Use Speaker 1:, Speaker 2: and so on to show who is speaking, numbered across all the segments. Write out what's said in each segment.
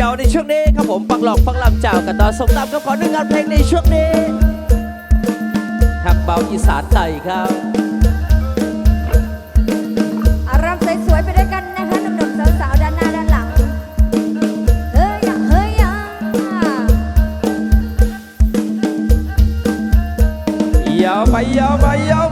Speaker 1: ยาวๆในช่วงนี้ครับผมปังหลอกปังลำเจ้ากันต่อสมตามก็ขอหนึ่งงานเพลงในช่วงนี้หักเบาอีสานไใจครับ
Speaker 2: รัสวยๆไปด้วยกันนะคะหนุ่มสาวๆด้านหน้าด้านหลัง เฮ้ยอะเฮ้ยอะ
Speaker 1: ยาวไปยาวไปยาว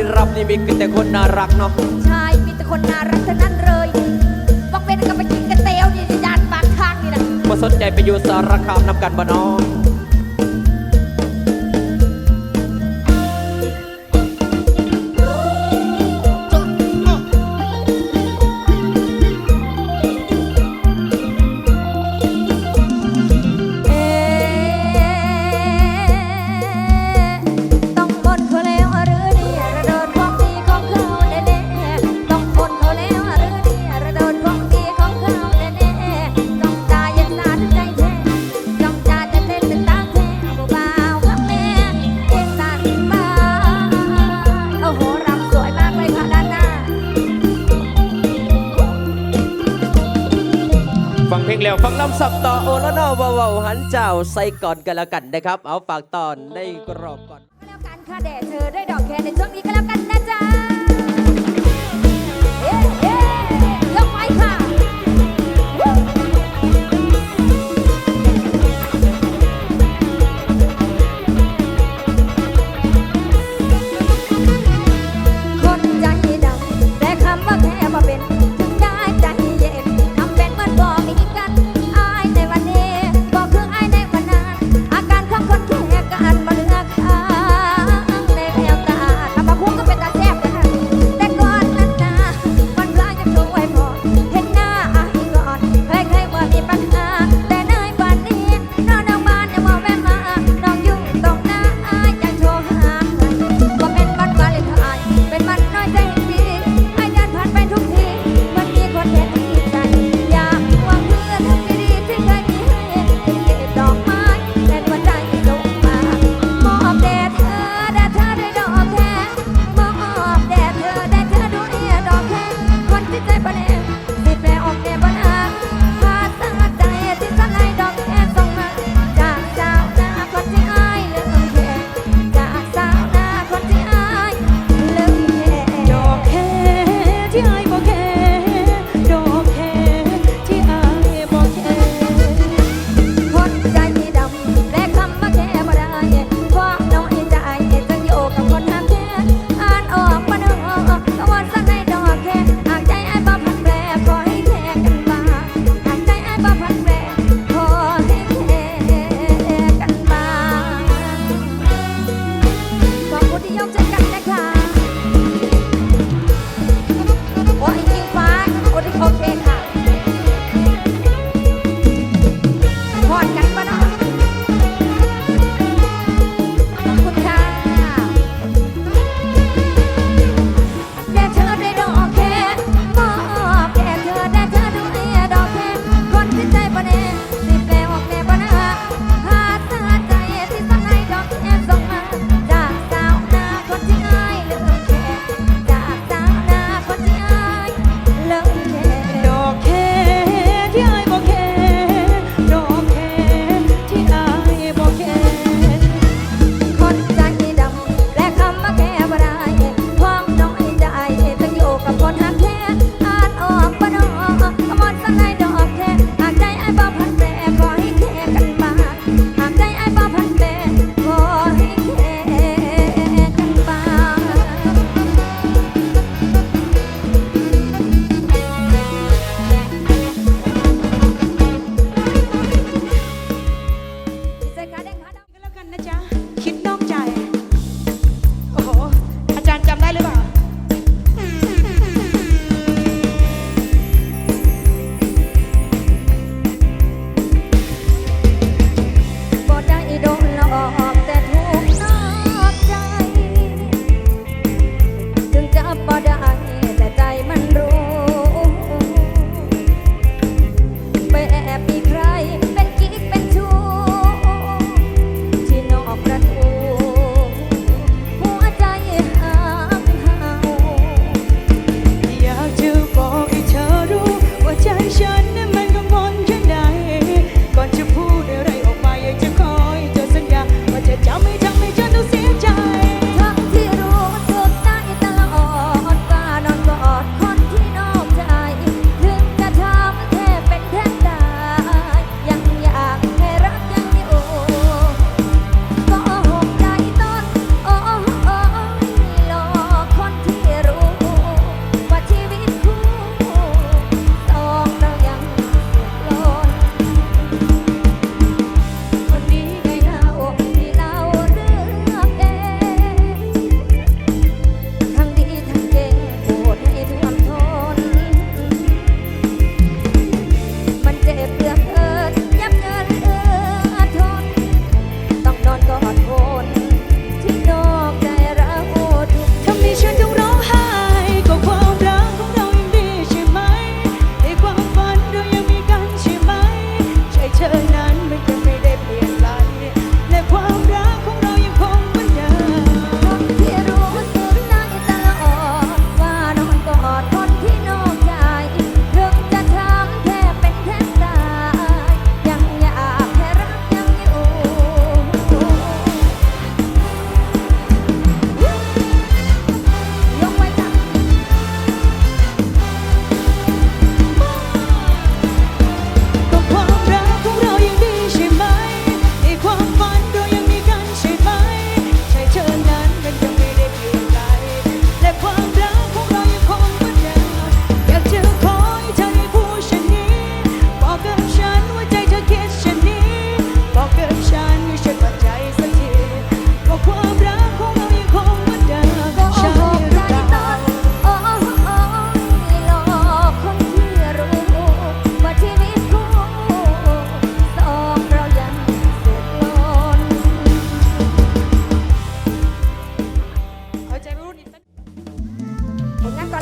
Speaker 2: ริรับนี่มีแต่คนน่ารักเนาะใช่มี
Speaker 1: แต่คนน่ารักเท่า
Speaker 2: นั้นเลยบอกเป็นกับไปกินกระเตียวนี่ยานปากข้างนี่นะ
Speaker 1: มาสนใจไปอยู่สารคามนำกันบ่น้อ ฟังเพลงแล้วฟังลำสับต่อโอละนอเบาๆหันเจ้าใส่ก่อนกันละกันนะครับ เอาฝากตอนในกรอบก่อน
Speaker 2: ก็แล้วกันค่ะแด่เธอได้ดอกแคร์ในช่วงนี้ก็แล้วกันนะจ๊ะ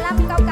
Speaker 2: happy go.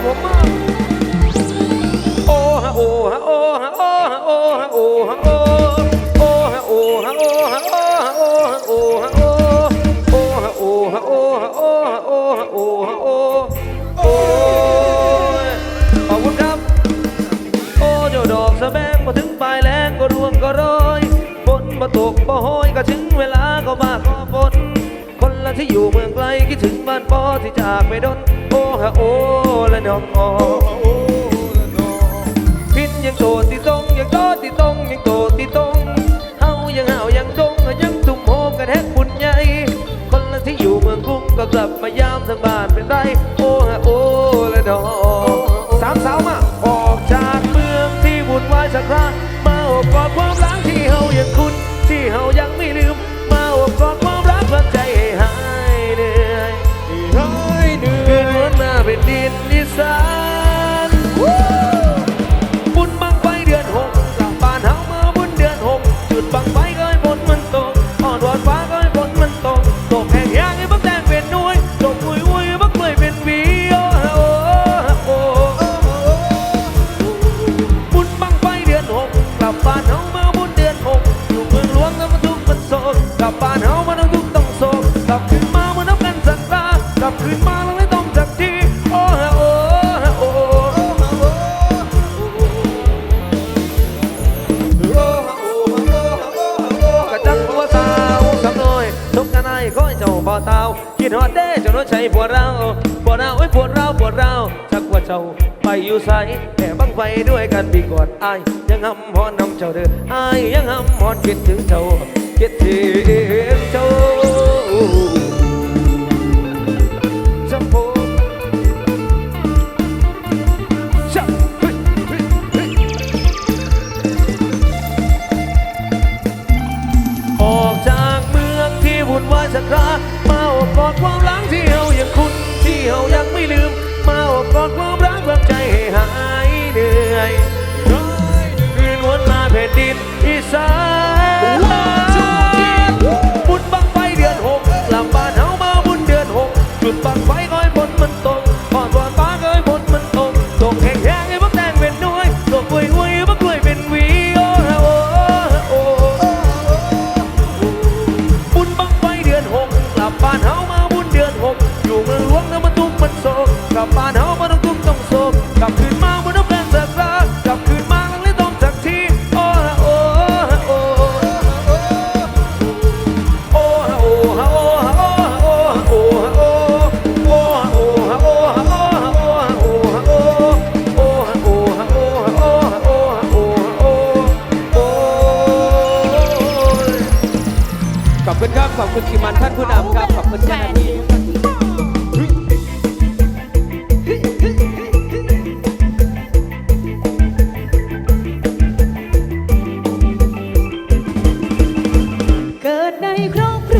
Speaker 2: ครับ
Speaker 3: ผมมาโอ้ฮะโอ้ฮะโอ้ฮะโอ้ฮะโอ้ฮะโอ้ฮะโอ้โอ้ฮะโอ้ฮะโอ้ฮะโอ้ฮะโอ้ฮะโอ้ฮะโอ้โอ้ฮะโอ้ฮะโอ้ฮะโอ้ฮะโอ้ฮะโอ้ฮะโอ้โอ้ขอบคุณครับ โอ้เจ้าดอกสะแบงมาถึงปลายแรงก็ร่วงก็ร้อยฝนมาตกบ่ห้อยก็ถึงเวลาก็มาขอฝน ที่อยู่เมืองไกลคิดถึงบ้านปอที่จากไปดนโอฮะโอและน้องออพินยังโตติตงยังโตติตงยังโตติตงเฮายังเฮายังตรงยังตุ่มโฮมกันแฮกบุญใหญ่คนละที่อยู่เมืองกรุงก็กลับมายามทางบ้านเป็นไรโอฮะโอและน้องสามสาวมาออกจากเมืองที่วุ่นวายสักครั้งมาอบกอดว่า จะรู้ใจปวดเราปวดเราไอ้ปวดเราปวดเราชักว่าเจ้าไปอยู่ใสแต่บังไฟด้วยกันปีกอดไอ้ยังห้ำหอนน้องเจ้าเด้อไอ้ยังห้ำหอนคิดถึงเจ้าคิดถึงเจ้าจำออกจากเมืองที่วุ่นวายสครา กอดความรักที่เฮายังคุ้นที่เฮายังไม่ลืม มาอบกอดความรักความใจหายเหนื่อยคืนวันลาแผ่นดินอีสานบุญบังไฟเดือนหกลำบ้านเฮามาบุญเดือนหกจุดบังไฟ ครอ
Speaker 1: บครั
Speaker 4: ว